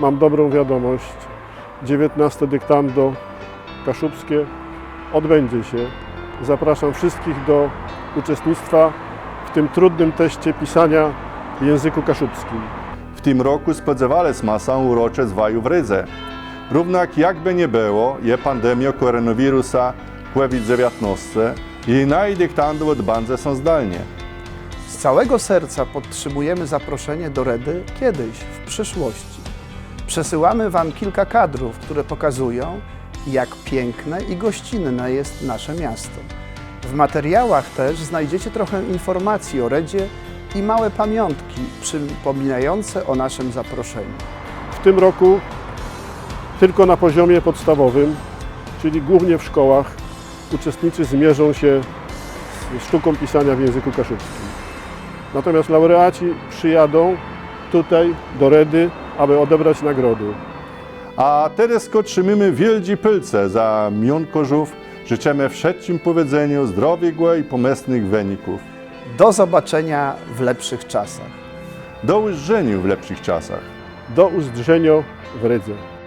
mam dobrą wiadomość. 19 dyktando kaszubskie odbędzie się. Zapraszam wszystkich do uczestnictwa w tym trudnym teście pisania w języku kaszubskim. W tym roku spodziewali smo się urocze zwaju w Rydze. Równak jakby nie było, je pandemia koronawirusa COVID-19 i najdyktandów odbędzie są zdalnie. Z całego serca podtrzymujemy zaproszenie do Redy kiedyś, w przyszłości. Przesyłamy Wam kilka kadrów, które pokazują, jak piękne i gościnne jest nasze miasto. W materiałach też znajdziecie trochę informacji o Redzie i małe pamiątki przypominające o naszym zaproszeniu. W tym roku tylko na poziomie podstawowym, czyli głównie w szkołach, uczestnicy zmierzą się z sztuką pisania w języku kaszubskim. Natomiast laureaci przyjadą tutaj do Redy, aby odebrać nagrody. A teraz skoczymy wielki pylce za Mionkorzów. Życzymy wszelkim powiedzeniu zdrowiego i pomysłnych wyników. Do zobaczenia w lepszych czasach. Do ujrzenia w lepszych czasach. Do uzdrzenia w Rydze.